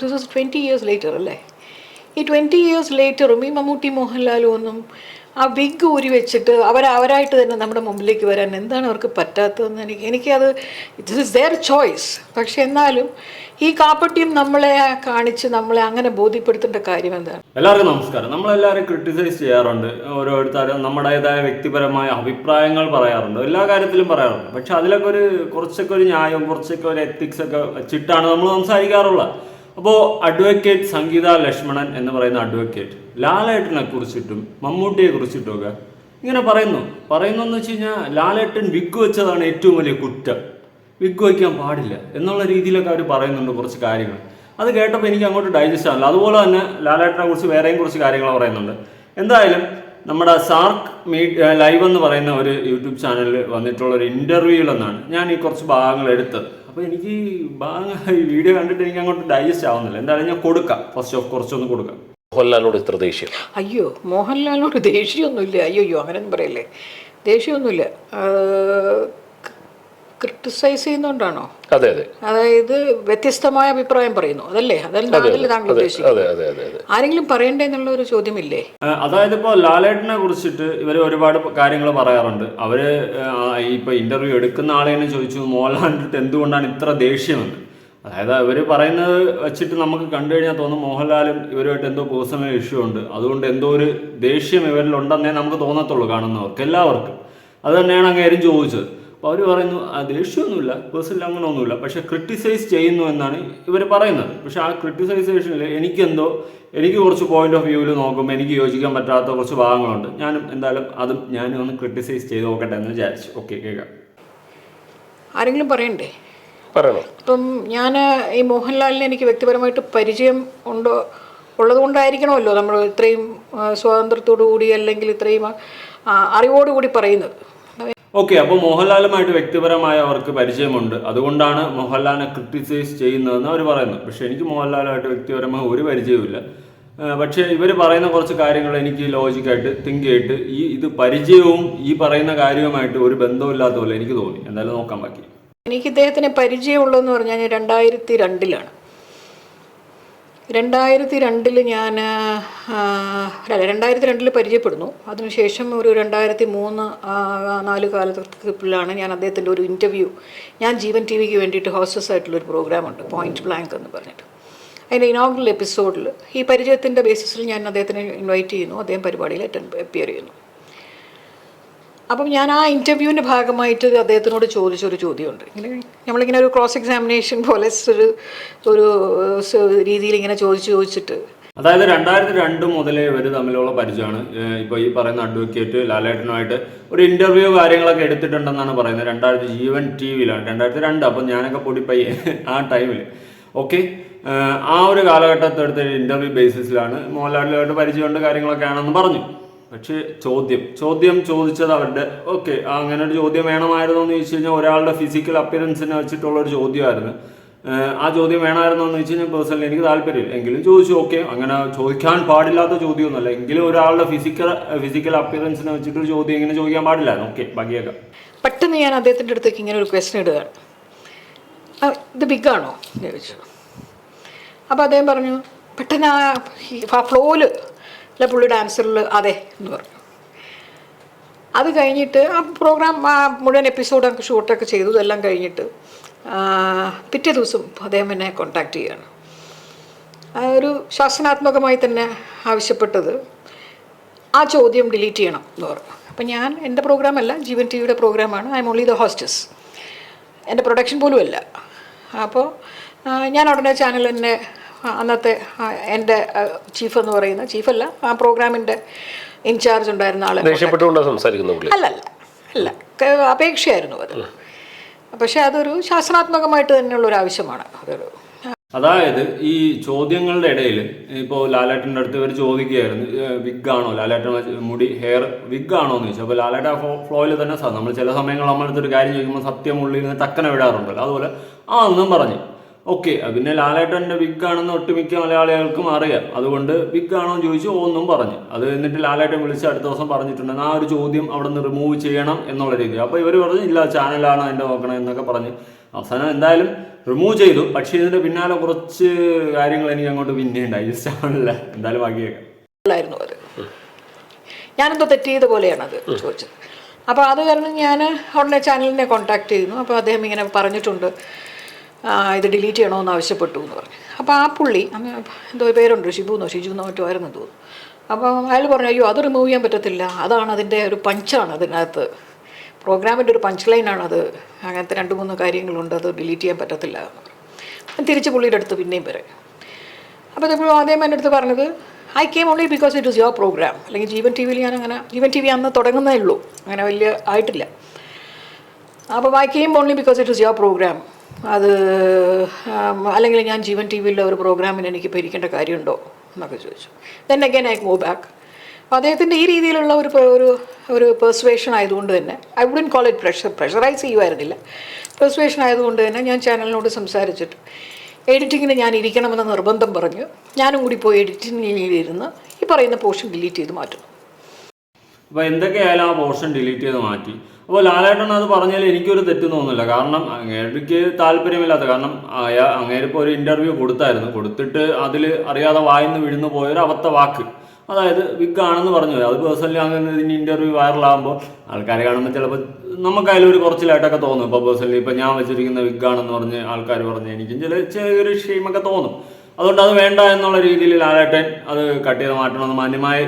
This is twenty years later അല്ലേ? ഈ twenty years ലേറ്ററും ഈ മമ്മൂട്ടി മോഹൻലാലും ഒന്നും ആ വിഗ് ഊരി വെച്ചിട്ട് അവർ അവരായിട്ട് തന്നെ നമ്മുടെ മുമ്പിലേക്ക് വരാൻ എന്താണ് അവർക്ക് പറ്റാത്തതെന്ന് എനിക്ക് എനിക്കത് ദിസ് ഇസ് ദെയർ ചോയ്സ് പക്ഷെ എന്നാലും ഈ കാപ്പട്ടിയും നമ്മളെ കാണിച്ച് നമ്മളെ അങ്ങനെ ബോധ്യപ്പെടുത്തേണ്ട കാര്യം എന്താണ്? എല്ലാവർക്കും നമസ്കാരം. നമ്മളെല്ലാവരും ക്രിട്ടിസൈസ് ചെയ്യാറുണ്ട്. ഓരോരുത്തരും നമ്മുടേതായ വ്യക്തിപരമായ അഭിപ്രായങ്ങൾ പറയാറുണ്ട്. എല്ലാ കാര്യത്തിലും പറയാറുണ്ട്. പക്ഷെ അതിലൊക്കെ ഒരു കുറച്ചൊക്കെ ഒരു ന്യായം കുറച്ചൊക്കെ ഒരു എത്തിക്സ് ഒക്കെ വെച്ചിട്ടാണ് നമ്മൾ സംസാരിക്കാറുള്ളത്. അപ്പോൾ അഡ്വക്കേറ്റ് സംഗീത ലക്ഷ്മണൻ എന്ന് പറയുന്ന അഡ്വക്കേറ്റ് ലാലേട്ടനെ കുറിച്ചിട്ടും മമ്മൂട്ടിയെ കുറിച്ചിട്ടും ഒക്കെ ഇങ്ങനെ പറയുന്നു. പറയുന്നു എന്ന് വെച്ച് കഴിഞ്ഞാൽ ലാലേട്ടൻ വിഗ് വെച്ചതാണ് ഏറ്റവും വലിയ കുറ്റം. വിഗ് വയ്ക്കാൻ പാടില്ല എന്നുള്ള രീതിയിലൊക്കെ അവർ പറയുന്നുണ്ട് കുറച്ച് കാര്യങ്ങൾ. അത് കേട്ടപ്പോൾ എനിക്ക് അങ്ങോട്ട് ഡൈജസ്റ്റ് ആവില്ല അതുപോലെ തന്നെ ലാലേട്ടനെ കുറിച്ച് വേറെയും കുറച്ച് കാര്യങ്ങൾ പറയുന്നുണ്ട്. എന്തായാലും നമ്മുടെ സാർക്ക് മീഡിയ ലൈവ് എന്ന് പറയുന്ന ഒരു യൂട്യൂബ് ചാനലിൽ വന്നിട്ടുള്ള ഒരു ഇന്റർവ്യൂവിൽ നിന്നാണ് ഞാൻ ഈ കുറച്ച് ഭാഗങ്ങൾ എടുത്തത്. അപ്പോൾ എനിക്ക് ഈ വീഡിയോ കണ്ടിട്ട് എനിക്ക് അങ്ങോട്ട് ഡൈജസ്റ്റ് ആവുന്നില്ല. എന്തായാലും ഞാൻ കൊടുക്കാം. ഫസ്റ്റ് ഓഫ് കുറച്ചൊന്ന് കൊടുക്കാം. മോഹൻലാലിനോട് ഇത്ര ദേഷ്യം? അയ്യോ മോഹൻലാലിനോട് ദേഷ്യമൊന്നുമില്ല അയ്യോ അയ്യോ അങ്ങനെയൊന്നും പറയല്ലേ ദേഷ്യമൊന്നുമില്ല ക്രിട്ടിസൈസ് ചെയ്യുന്നോണ്ടാണോ? അതെ അതെ. അതായത് വ്യത്യസ്തമായ അഭിപ്രായം പറയുന്നു. അതല്ലേ? അതല്ല താങ്കൾ ഉദ്ദേശിക്കുന്നത്? ആരെങ്കിലും പറയണ്ടേ എന്നുള്ള ഒരു ചോദ്യമില്ലേ? അതായത് ഇപ്പോൾ ലാലേട്ടനെ കുറിച്ചിട്ട് ഇവർ ഒരുപാട് കാര്യങ്ങൾ പറയാറുണ്ട്. അവർ ഇപ്പൊ ഇന്റർവ്യൂ എടുക്കുന്ന ആളെ തന്നെ ചോദിച്ചു മോഹൻലാലിട്ട് എന്തുകൊണ്ടാണ് ഇത്ര ദേഷ്യമെന്ന്? അതായത് അവർ പറയുന്നത് വെച്ചിട്ട് നമുക്ക് കണ്ടു കഴിഞ്ഞാൽ തോന്നും മോഹൻലാലും ഇവരുമായിട്ട് എന്തോ പേഴ്സണൽ ഇഷ്യൂ ഉണ്ട്. അതുകൊണ്ട് എന്തോ ഒരു ദേഷ്യം ഇവരിലുണ്ടെന്നേ നമുക്ക് തോന്നത്തുള്ളൂ കാണുന്നവർക്ക് എല്ലാവർക്കും. അത് തന്നെയാണ് അങ്ങേരും ചോദിച്ചത്. അപ്പോൾ അവർ പറയുന്നു ആ ദേഷ്യമൊന്നുമില്ല പേഴ്സണൽ അങ്ങനെ ഒന്നുമില്ല. പക്ഷെ ക്രിട്ടിസൈസ് ചെയ്യുന്നു എന്നാണ് ഇവർ പറയുന്നത്. പക്ഷേ ആ ക്രിട്ടിസൈസേഷനിൽ എനിക്കെന്തോ എനിക്ക് കുറച്ച് പോയിന്റ് ഓഫ് വ്യൂവിൽ നോക്കുമ്പോൾ എനിക്ക് യോജിക്കാൻ പറ്റാത്ത കുറച്ച് ഭാഗങ്ങളുണ്ട്. ഞാനും എന്തായാലും അതും ഞാനും ഒന്ന് ക്രിട്ടിസൈസ് ചെയ്ത് നോക്കട്ടെ എന്ന് വിചാരിച്ചു. ഓക്കെ കേൾക്കാം. ആരെങ്കിലും പറയണ്ടേ? പറയണം. ഇപ്പം ഞാൻ ഈ മോഹൻലാലിനെ എനിക്ക് വ്യക്തിപരമായിട്ട് പരിചയം ഉണ്ടോ? ഉള്ളത് കൊണ്ടായിരിക്കണമല്ലോ നമ്മൾ ഇത്രയും സ്വാതന്ത്ര്യത്തോടു കൂടി അല്ലെങ്കിൽ ഇത്രയും അറിവോടുകൂടി പറയുന്നത്. ഓക്കെ അപ്പോൾ മോഹൻലാലുമായിട്ട് വ്യക്തിപരമായ അവർക്ക് പരിചയമുണ്ട്. അതുകൊണ്ടാണ് മോഹൻലാലിനെ ക്രിട്ടിസൈസ് ചെയ്യുന്നതെന്ന് അവർ പറയുന്നു പക്ഷേ എനിക്ക് മോഹൻലാലുമായിട്ട് വ്യക്തിപരമായ ഒരു പരിചയവുമില്ല. പക്ഷേ ഇവർ പറയുന്ന കുറച്ച് കാര്യങ്ങൾ എനിക്ക് ലോജിക്കായിട്ട് തിങ്ക് ചെയ്തിട്ട് ഈ ഇത് പരിചയവും ഈ പറയുന്ന കാര്യവുമായിട്ട് ഒരു ബന്ധമില്ലാത്ത പോലെ എനിക്ക് തോന്നി. എന്തായാലും നോക്കാൻ ബാക്കി. എനിക്ക് ഇദ്ദേഹത്തിന് പരിചയമുള്ളതെന്ന് പറഞ്ഞാൽ രണ്ടായിരത്തി രണ്ടിലാണ്. രണ്ടായിരത്തി രണ്ടിൽ ഞാൻ അല്ല രണ്ടായിരത്തി രണ്ടിൽ പരിചയപ്പെടുന്നു. അതിനുശേഷം ഒരു രണ്ടായിരത്തി മൂന്ന് നാല് കാലത്തിലാണ് ഞാൻ അദ്ദേഹത്തിന്റെ ഒരു ഇന്റർവ്യൂ ഞാൻ ജീവൻ ടി വിക്ക് വേണ്ടിയിട്ട് ഹോസ്റ്റസ് ആയിട്ടുള്ളൊരു പ്രോഗ്രാമുണ്ട് പോയിന്റ് ബ്ലാങ്ക് എന്ന് പറഞ്ഞിട്ട്. അതിന്റെ ഇനോഗ്രൽ എപ്പിസോഡിൽ ഈ പരിചയത്തിന്റെ ബേസിസിൽ ഞാൻ അദ്ദേഹത്തിനെ ഇൻവൈറ്റ് ചെയ്യുന്നു അദ്ദേഹം പരിപാടിയിൽ അറ്റൻഡ് അപ്പിയർ ചെയ്യുന്നു. അപ്പം ഞാൻ ആ ഇന്റർവ്യൂവിന്റെ ഭാഗമായിട്ട് അദ്ദേഹത്തിനോട് ചോദിച്ചൊരു ചോദ്യമുണ്ട്. ഇങ്ങനെ നമ്മളിങ്ങനെ ഒരു ക്രോസ് എക്സാമിനേഷൻ പോലെ ഒരു ഒരു രീതിയിൽ ഇങ്ങനെ ചോദിച്ച് ചോദിച്ചിട്ട്. അതായത് രണ്ടായിരത്തി രണ്ട് മുതലേ ഇവർ തമ്മിലുള്ള പരിചയമാണ്. ഇപ്പോൾ ഈ പറയുന്ന അഡ്വക്കേറ്റ് ലാലേട്ടനുമായിട്ട് ഒരു ഇന്റർവ്യൂ കാര്യങ്ങളൊക്കെ എടുത്തിട്ടുണ്ടെന്നാണ് പറയുന്നത്. രണ്ടായിരത്തി ജീവൻ ടി വിയിലാണ് രണ്ടായിരത്തി രണ്ട് അപ്പം ഞാനൊക്കെ പൊടിപ്പയ്യ ആ ടൈമിൽ ഓക്കെ? ആ ഒരു കാലഘട്ടത്തെ എടുത്ത ഇന്റർവ്യൂ ബേസിസിലാണ് മോഹൻലാലിലായിട്ട് പരിചയമുണ്ട് കാര്യങ്ങളൊക്കെ ആണെന്ന് പറഞ്ഞു. പക്ഷേ ചോദ്യം ചോദ്യം ചോദിച്ചത് അവരുടെ ഓക്കെ അങ്ങനെ ഒരു ചോദ്യം വേണമായിരുന്നോ? എന്ന് ചോദിച്ചു കഴിഞ്ഞാൽ ഒരാളുടെ ഫിസിക്കൽ അപ്പിയറൻസിനെ വെച്ചിട്ടുള്ള ഒരു ചോദ്യമായിരുന്നു. ആ ചോദ്യം വേണമായിരുന്നു എന്ന് വെച്ച് കഴിഞ്ഞാൽ പേഴ്സണലി എനിക്ക് താല്പര്യമില്ല. എങ്കിലും ചോദിച്ചു ഓക്കെ അങ്ങനെ ചോദിക്കാൻ പാടില്ലാത്ത ചോദ്യമൊന്നുമല്ല എങ്കിലും ഒരാളുടെ ഫിസിക്കൽ ഫിസിക്കൽ അപ്പിയറൻസിനെ വെച്ചിട്ട് ഒരു ചോദ്യം ഇങ്ങനെ ചോദിക്കാൻ പാടില്ലായിരുന്നു. ഓക്കെ ബാക്കിയൊക്കെ പെട്ടെന്ന് ഞാൻ അദ്ദേഹത്തിന്റെ അടുത്തേക്ക് ഇങ്ങനെ ഒരു ക്വസ്റ്റ്യൻ ഇടുകയാണ്. "ആ, ഇത് ബിഗാണോ ചോദിച്ചു. അപ്പോൾ അദ്ദേഹം പറഞ്ഞു പെട്ടെന്ന് ആ ഫ്ലോയിൽ അല്ല പുള്ളിയുടെ ആൻസറിൽ അതെ എന്ന് പറഞ്ഞു. അത് കഴിഞ്ഞിട്ട് ആ പ്രോഗ്രാം മുഴുവൻ എപ്പിസോഡൊക്കെ ഷൂട്ടൊക്കെ ചെയ്തു. ഇതെല്ലാം കഴിഞ്ഞിട്ട് പിറ്റേ ദിവസം അദ്ദേഹം എന്നെ കോണ്ടാക്ട് ചെയ്യുകയാണ് ഒരു ശാസനാത്മകമായി തന്നെ ആവശ്യപ്പെട്ടത് ആ ചോദ്യം ഡിലീറ്റ് ചെയ്യണം എന്ന് പറഞ്ഞു. അപ്പം ഞാൻ എന്റെ പ്രോഗ്രാമല്ല ജീവൻ ടി വിയുടെ പ്രോഗ്രാമാണ് I am only the hostess എന്റെ പ്രൊഡക്ഷൻ പോലും അല്ല അപ്പോൾ ഞാൻ ഉടനെ ചാനൽ തന്നെ ആ, അന്നത്തെ ആ, എന്റെ ചീഫ് എന്ന് പറയുന്ന ചീഫല്ല ആ പ്രോഗ്രാമിന്റെ ഇൻചാർജ് ഉണ്ടായിരുന്ന ആളെ. അല്ലല്ല അല്ല അല്ല അല്ല അപേക്ഷയായിരുന്നു അത്. പക്ഷെ അതൊരു ശാസനാത്മകമായിട്ട് തന്നെയുള്ള ഒരു ആവശ്യമാണ്. അതൊരു അതായത് ഈ ചോദ്യങ്ങളുടെ ഇടയിൽ ഇപ്പോൾ ലാലേട്ടന്റെ അടുത്ത് ഇവർ ചോദിക്കുകയായിരുന്നു വിഗ് ആണോ ലാലേട്ടൻ മുടി ഹെയർ വിഗ് ആണോ എന്ന് ചോദിച്ചു. അപ്പോൾ ലാലേട്ട ഫ്ലോയിൽ തന്നെ സാർ നമ്മൾ ചില സമയങ്ങൾ നമ്മളടുത്തൊരു കാര്യം ചോദിക്കുമ്പോൾ സത്യം ഉള്ളിൽ നിന്ന് തക്കനെ വിടാറുണ്ടല്ലോ. അതുപോലെ ആ എന്നും പറഞ്ഞു. ഓക്കെ പിന്നെ ലാലേട്ടന്റെ ബിഗ് ആണെന്ന് ഒട്ടുമിക്ക മലയാളികൾക്കും അറിയാം. അതുകൊണ്ട് ബിഗ് ആണോ എന്ന് ചോദിച്ചു ഒന്നും പറഞ്ഞു. അത് എന്നിട്ട് ലാലേട്ടൻ വിളിച്ച് അടുത്ത ദിവസം പറഞ്ഞിട്ടുണ്ട്. ആ ഒരു ചോദ്യം അവിടെ നിന്ന് റിമൂവ് ചെയ്യണം എന്നുള്ള രീതി അപ്പോൾ ഇവർ പറഞ്ഞു ഇല്ല ചാനലാണ് അതിന്റെ നോക്കണം എന്നൊക്കെ പറഞ്ഞ്. അവസാനം എന്തായാലും റിമൂവ് ചെയ്തു. പക്ഷേ ഇതിന്റെ പിന്നാലെ കുറച്ച് കാര്യങ്ങൾ എനിക്ക് അങ്ങോട്ട് പിന്നെ ഉണ്ടായി ചാനലില്ല എന്തായാലും ബാക്കിയേക്കാം. ഞാനെന്തോ തെറ്റ് ചെയ്ത പോലെയാണ് അത് ചോദിച്ചത്. അപ്പോൾ അത് കാരണം ഞാൻ ഉടനെ ചാനലിനെ കോൺടാക്ട് ചെയ്യുന്നു. അപ്പോൾ അദ്ദേഹം ഇങ്ങനെ പറഞ്ഞിട്ടുണ്ട്. ഇത് ഡിലീറ്റ് ചെയ്യണമെന്ന് ആവശ്യപ്പെട്ടു എന്ന് പറഞ്ഞു. അപ്പോൾ ആ പുള്ളി എന്തോ പേരുണ്ട്? ഷിബു എന്നോ? ഷിജു എന്നോ മറ്റോ ആയിരുന്നു തോന്നുന്നു അപ്പോൾ അയാൾ പറഞ്ഞു അയ്യോ അത് റിമൂവ് ചെയ്യാൻ പറ്റത്തില്ല. അതാണ് അതിന്റെ ഒരു പഞ്ചാണ് അതിനകത്ത്. പ്രോഗ്രാമിന്റെ ഒരു പഞ്ച് അത്. അങ്ങനത്തെ രണ്ട് മൂന്ന് കാര്യങ്ങളുണ്ട് അത് ഡിലീറ്റ് ചെയ്യാൻ പറ്റത്തില്ല തിരിച്ച് പുള്ളിയുടെ അടുത്ത് പിന്നെയും വരെ. അപ്പോൾ ഇപ്പോൾ ആദ്യം എന്റെ അടുത്ത് പറഞ്ഞത് I came only because it is your program അല്ലെങ്കിൽ ജീവൻ ടി വിയിൽ ഞാൻ അങ്ങനെ ജീവൻ ടി വി അന്ന് തുടങ്ങുന്നേ ഉള്ളൂ. അങ്ങനെ വലിയ ആയിട്ടില്ല. അപ്പോൾ I came only because it is your program അത് അല്ലെങ്കിൽ ഞാൻ ജീവൻ ടി വിയിലെ ഒരു പ്രോഗ്രാമിന് എനിക്ക് ഭരിക്കേണ്ട കാര്യമുണ്ടോ എന്നൊക്കെ ചോദിച്ചു. Then again I move back അപ്പോൾ അദ്ദേഹത്തിന്റെ ഈ രീതിയിലുള്ള ഒരു ഒരു ഒരു പെർസുവേഷൻ ആയതുകൊണ്ട് തന്നെ I wouldn't call it pressure pressurise ചെയ്യുമായിരുന്നില്ല. Persuasion ആയതുകൊണ്ട് തന്നെ ഞാൻ ചാനലിനോട് സംസാരിച്ചിട്ട് എഡിറ്റിങ്ങിന് ഞാൻ ഇരിക്കണമെന്ന് നിർബന്ധം പറഞ്ഞു. ഞാനും കൂടി പോയി എഡിറ്റിങ്ങിലിരുന്ന് ഈ പറയുന്ന പോർഷൻ ഡിലീറ്റ് ചെയ്ത് മാറ്റുന്നു. അപ്പോൾ എന്തൊക്കെയായാലും ആ പോർഷൻ ഡിലീറ്റ് ചെയ്ത് മാറ്റി. അപ്പോൾ ലാലേട്ടൻ അത് പറഞ്ഞാൽ എനിക്കൊരു തെറ്റ് തോന്നുന്നില്ല. കാരണം അങ്ങേക്ക് താല്പര്യമില്ലാത്ത കാരണം അയാ- അങ്ങേരിപ്പോൾ ഒരു ഇന്റർവ്യൂ കൊടുത്തായിരുന്നു. കൊടുത്തിട്ട് അതിൽ അറിയാതെ വായിന്ന് വിഴുന്നു പോയൊരു അവത്ത വാക്ക്. അതായത് വിഗ് പറഞ്ഞു അത് പേഴ്സണലി അങ്ങനെ ഇതിന്റെ ഇന്റർവ്യൂ വൈറലാകുമ്പോൾ ആൾക്കാരെ കാണുമ്പോൾ ചിലപ്പോൾ നമുക്കതിലൊരു ഒരു കുറച്ചിലായിട്ടൊക്കെ തോന്നും. ഇപ്പോൾ പേഴ്സണലി ഇപ്പോൾ ഞാൻ വെച്ചിരിക്കുന്ന വിഗ് പറഞ്ഞ് ആൾക്കാർ പറഞ്ഞ് എനിക്കും ചില ചെറിയൊരു ക്ഷീമൊക്കെ തോന്നും. അതുകൊണ്ട് അത് വേണ്ട എന്നുള്ള രീതിയിൽ ലാലേട്ടൻ അത് കട്ട് ചെയ്ത് മാറ്റണമെന്ന് മാന്യമായി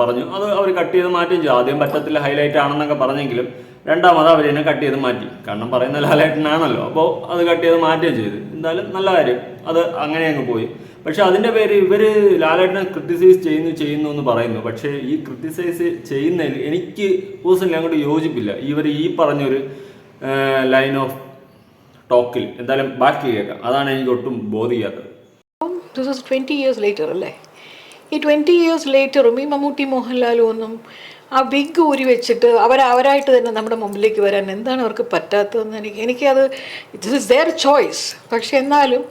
പറഞ്ഞു. അത് അവർ കട്ട് ചെയ്ത് മാറ്റുകയും ചെയ്തു. ആദ്യം പറ്റത്തില്ല ഹൈലൈറ്റ് ആണെന്നൊക്കെ പറഞ്ഞെങ്കിലും രണ്ടാമത് അവർ തന്നെ കട്ട് ചെയ്ത് മാറ്റി. കാരണം പറയുന്ന ലാലേട്ടനാണല്ലോ. അപ്പോൾ അത് കട്ട് ചെയ്ത് മാറ്റുകയും ചെയ്തു. എന്തായാലും നല്ല കാര്യം. അത് അങ്ങനെ അങ്ങ് പോയി. പക്ഷെ അതിന്റെ പേര് ഇവർ ലാലേട്ടനെ ക്രിട്ടിസൈസ് ചെയ്യുന്നു ചെയ്യുന്നു എന്ന് പറയുന്നു. പക്ഷേ ഈ ക്രിട്ടിസൈസ് ചെയ്യുന്നതിൽ എനിക്ക് പേഴ്സണലി അങ്ങോട്ട് യോജിപ്പില്ല. ഇവർ ഈ പറഞ്ഞൊരു ലൈൻ ഓഫ് ടോക്കിൽ എന്തായാലും ബാക്കി കേൾക്കാം. അതാണ് എനിക്ക് ഒട്ടും ബോധിക്കാത്തത് this is twenty years later അല്ലേ? ഈ ട്വന്റി ഇയേഴ്സ് ലേറ്ററും ഈ മമ്മൂട്ടി മോഹൻലാലും ഒന്നും ആ ബിഗ് ഊരി വെച്ചിട്ട് അവർ അവരായിട്ട് തന്നെ നമ്മുടെ മുമ്പിലേക്ക് വരാൻ എന്താണ് അവർക്ക് പറ്റാത്തതെന്ന് എനിക്ക് എനിക്കത് ഇറ്റ്സ് ഇസ് ദെയർ ചോയ്സ് പക്ഷെ എന്നാലും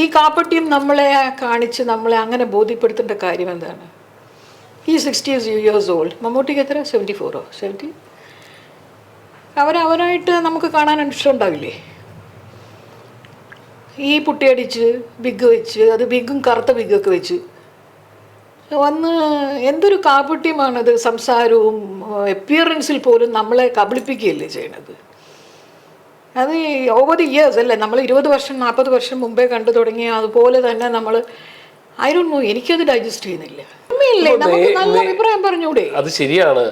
ഈ കാപ്പട്ടിയും നമ്മളെ കാണിച്ച് നമ്മളെ അങ്ങനെ ബോധ്യപ്പെടുത്തേണ്ട കാര്യം എന്താണ്? ഈ സിക്സ്റ്റി ഇയേഴ്സ് ഓൾഡ് മമ്മൂട്ടിക്ക് എത്ര? സെവന്റി ഫോറോ സെവന്റി അവരവരായിട്ട് നമുക്ക് കാണാൻ ഇഷ്ടമുണ്ടാവില്ലേ? ഈ പുട്ടി അടിച്ച് ബിഗ് വെച്ച് അത് ബിഗും കറുത്ത ബിഗൊക്കെ വെച്ച്. വന്ന് എന്തൊരു കാപട്യമാണത് സംസാരവും എപ്പിയറൻസിൽ പോലും നമ്മളെ കബളിപ്പിക്കുകയല്ലേ ചെയ്യണത്? അത് ഓവർ ദി ഇയേഴ്സ് അല്ലേ നമ്മൾ ഇരുപത് വർഷം നാൽപ്പത് വർഷം മുമ്പേ കണ്ടു തുടങ്ങിയ അതുപോലെ തന്നെ നമ്മൾ ഐ നോ എനിക്കത് ഡൈജസ്റ്റ് ചെയ്യുന്നില്ല. അത് ശരിയാണ്.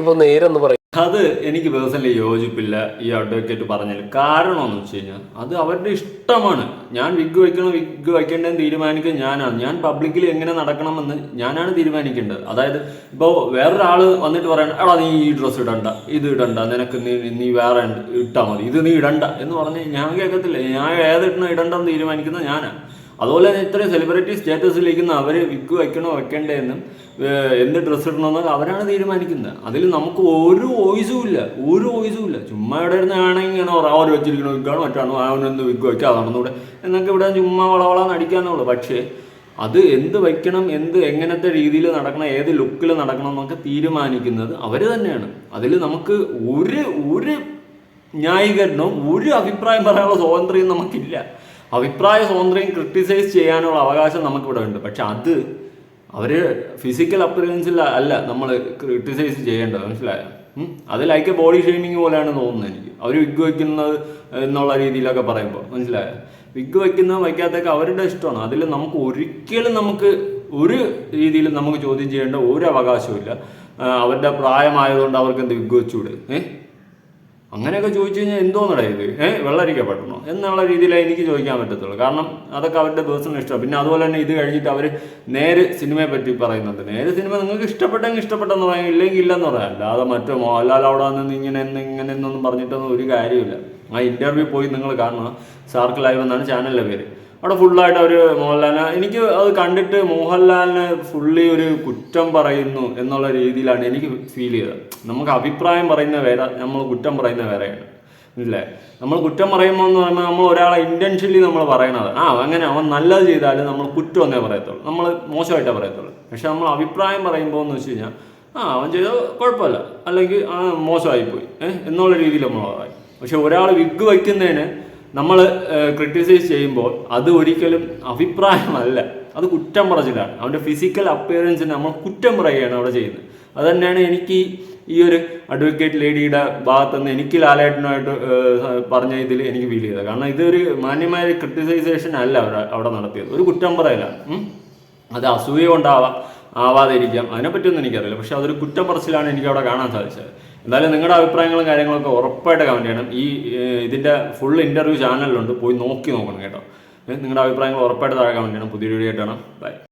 ഇപ്പൊ നേരെന്ന് അത് എനിക്ക് പേഴ്സണലി യോജിപ്പില്ല ഈ അഡ്വക്കേറ്റ് പറഞ്ഞതിൽ. കാരണം എന്ന് വെച്ച് കഴിഞ്ഞാൽ അത് അവരുടെ ഇഷ്ടമാണ്. ഞാൻ വിഗ് വയ്ക്കണം വിഗ് വയ്ക്കേണ്ടതെന്ന് തീരുമാനിക്കുക ഞാനാണ്. ഞാൻ പബ്ലിക്കിൽ എങ്ങനെ നടക്കണമെന്ന് ഞാനാണ് തീരുമാനിക്കേണ്ടത്. അതായത് ഇപ്പോൾ വേറൊരാൾ വന്നിട്ട് പറയണം എടാ നീ ഈ ഡ്രസ്സ് ഇടണ്ട ഇത് ഇടണ്ട നിനക്ക് നീ നീ വേറെ ഇട്ടാൽ മതി ഇത് നീ ഇടണ്ട. എന്ന് പറഞ്ഞ് ഞാൻ കേൾക്കത്തില്ല. ഞാൻ ഏതിടണം ഇടണ്ടെന്ന് തീരുമാനിക്കുന്നത് ഞാനാണ്. അതുപോലെ തന്നെ ഇത്രയും സെലിബ്രിറ്റി സ്റ്റേറ്റസിലിരിക്കുന്ന അവർ വിഗ് വയ്ക്കണോ വെക്കണ്ടേന്നും ഏഹ് എന്ത് ഡ്രസ്സ് ഇടണമെന്ന് അവരാണ് തീരുമാനിക്കുന്നത്. അതിൽ നമുക്ക് ഒരു വോയിസും ഇല്ല. ഒരു വോയിസും ഇല്ല. ചുമ്മാ ഇവിടെ ഇരുന്ന് ആണെങ്കിൽ ഇങ്ങനെ അവർ വെച്ചിരിക്കണ വിഗാണ് മറ്റാണോ അവനൊന്ന് വിഗ് വയ്ക്കുക നടന്നൂടെ എന്നൊക്കെ ഇവിടെ ചുമ്മാ വളവള നടിക്കാന്നുള്ളൂ പക്ഷേ അത് എന്ത് വയ്ക്കണം എന്ത് എങ്ങനത്തെ രീതിയിൽ നടക്കണം ഏത് ലുക്കിൽ നടക്കണം എന്നൊക്കെ തീരുമാനിക്കുന്നത് അവർ തന്നെയാണ്. അതിൽ നമുക്ക് ഒരു ഒരു ന്യായീകരണവും ഒരു അഭിപ്രായം പറയാനുള്ള സ്വാതന്ത്ര്യം നമുക്കില്ല. അഭിപ്രായ സ്വാതന്ത്ര്യം ക്രിട്ടിസൈസ് ചെയ്യാനുള്ള അവകാശം നമുക്കിവിടെ ഉണ്ട് പക്ഷെ അത് അവർ ഫിസിക്കൽ അപ്പിയറൻസിൽ അല്ല നമ്മൾ ക്രിട്ടിസൈസ് ചെയ്യേണ്ടത് മനസ്സിലായോ? അത് ലൈക്ക് ബോഡി ഷെയ്മിങ് പോലെയാണ് തോന്നുന്നത് എനിക്ക്. അവർ വിഗ് വയ്ക്കുന്നത് എന്നുള്ള രീതിയിലൊക്കെ പറയുമ്പോൾ മനസ്സിലായോ? വിഗ് വയ്ക്കുന്നത് വയ്ക്കാത്തൊക്കെ അവരുടെ ഇഷ്ടമാണ്. അതിൽ നമുക്ക് ഒരിക്കലും നമുക്ക് ഒരു രീതിയിലും നമുക്ക് ചോദ്യം ചെയ്യേണ്ട ഒരു അവകാശവും അവരുടെ പ്രായമായതുകൊണ്ട് അവർക്ക് എന്ത് വിഗ് വെച്ചുകൂടെ ഏഹ് അങ്ങനെയൊക്കെ ചോദിച്ചു കഴിഞ്ഞാൽ എന്തോന്നടാ ഇത്? ഏഹ് വെള്ളരിക്കപ്പെടണോ എന്നുള്ള രീതിയിലേ എനിക്ക് ചോദിക്കാൻ പറ്റത്തുള്ളൂ. കാരണം അതൊക്കെ അവരുടെ പേഴ്സണൽ ഇഷ്ടമാണ്. പിന്നെ അതുപോലെ തന്നെ ഇത് കഴിഞ്ഞിട്ട് അവർ നേര് സിനിമയെ പറ്റി പറയുന്നുണ്ട്. നേര് സിനിമ നിങ്ങൾക്ക് ഇഷ്ടപ്പെട്ടെങ്കിൽ ഇഷ്ടപ്പെട്ടെന്ന് പറയാം ഇല്ലെങ്കിൽ ഇല്ലെന്ന് പറയാം. അല്ലാതെ മറ്റോ മോഹൻലാൽ അവിടെ നിന്ന് ഇങ്ങനെ ഇങ്ങനെ എന്നൊന്നും പറഞ്ഞിട്ടൊന്നും ഒരു കാര്യമില്ല ആ ഇന്റർവ്യൂ പോയി നിങ്ങൾ കാണണം. സാർക്ക് ലൈവ് എന്നാണ് ചാനലിലെ പേര്. അവിടെ ഫുള്ളായിട്ട് അവർ മോഹൻലാലിനെ എനിക്ക് അത് കണ്ടിട്ട് മോഹൻലാലിനെ ഫുള്ളി ഒരു കുറ്റം പറയുന്നു എന്നുള്ള രീതിയിലാണ് എനിക്ക് ഫീൽ ചെയ്തത്. നമുക്ക് അഭിപ്രായം പറയുന്ന വേറെ നമ്മൾ കുറ്റം പറയുന്ന വേറെയാണ്. ഇല്ലേ? നമ്മൾ കുറ്റം പറയുമ്പോൾ എന്ന് പറയുമ്പോൾ നമ്മൾ ഒരാളെ ഇന്റൻഷ്യലി നമ്മൾ പറയണത്. ആ അങ്ങനെ അവൻ നല്ലത് ചെയ്താലും നമ്മൾ കുറ്റം എന്നേ പറയത്തുള്ളൂ. നമ്മൾ മോശമായിട്ടേ പറയത്തുള്ളൂ. പക്ഷെ നമ്മൾ അഭിപ്രായം പറയുമ്പോൾ എന്ന് വെച്ച് കഴിഞ്ഞാൽ ആ അവൻ ചെയ്തത് കുഴപ്പമില്ല. അല്ലെങ്കിൽ ആ മോശമായിപ്പോയി. എന്നുള്ള രീതിയിൽ നമ്മൾ പറയും. പക്ഷെ ഒരാൾ വിഗ് വയ്ക്കുന്നതിന് നമ്മൾ ക്രിട്ടിസൈസ് ചെയ്യുമ്പോൾ അത് ഒരിക്കലും അഭിപ്രായമല്ല. അത് കുറ്റം പറച്ചിലാണ് അവന്റെ ഫിസിക്കൽ അപ്പിയറൻസിന് നമ്മൾ കുറ്റം പറയുകയാണ് അവിടെ ചെയ്യുന്നത്. അത് തന്നെയാണ് എനിക്ക് ഈ- ഒരു അഡ്വക്കേറ്റ് ലേഡിയുടെ ഭാഗത്തുനിന്ന് എനിക്ക് ലാലേട്ടനുമായിട്ട് പറഞ്ഞ ഇതിൽ എനിക്ക് ഫീൽ ചെയ്തത്. കാരണം ഇതൊരു മാന്യമായ ക്രിട്ടിസൈസേഷൻ അല്ല അവിടെ അവിടെ നടത്തിയത്. ഒരു കുറ്റം പറയലാണ് അത് അസൂയ കൊണ്ടാവാം ആവാതിരിക്കാം. അതിനെപ്പറ്റിയൊന്നും എനിക്കറിയില്ല. പക്ഷെ അതൊരു കുറ്റം പറച്ചിലാണ് എനിക്ക് അവിടെ കാണാൻ സാധിച്ചത്. എന്തായാലും നിങ്ങളുടെ അഭിപ്രായങ്ങളും കാര്യങ്ങളൊക്കെ ഉറപ്പായിട്ട് കമന്റ് ചെയ്യണം. ഈ ഇതിന്റെ ഫുൾ ഇന്റർവ്യൂ ചാനലിലുണ്ട് പോയി നോക്കി നോക്കണം കേട്ടോ. നിങ്ങളുടെ അഭിപ്രായങ്ങൾ ഉറപ്പായിട്ട് താഴെ കമന്റ് ചെയ്യണം. പുതിയ വീഡിയോ ആയിട്ടാണ് ബൈ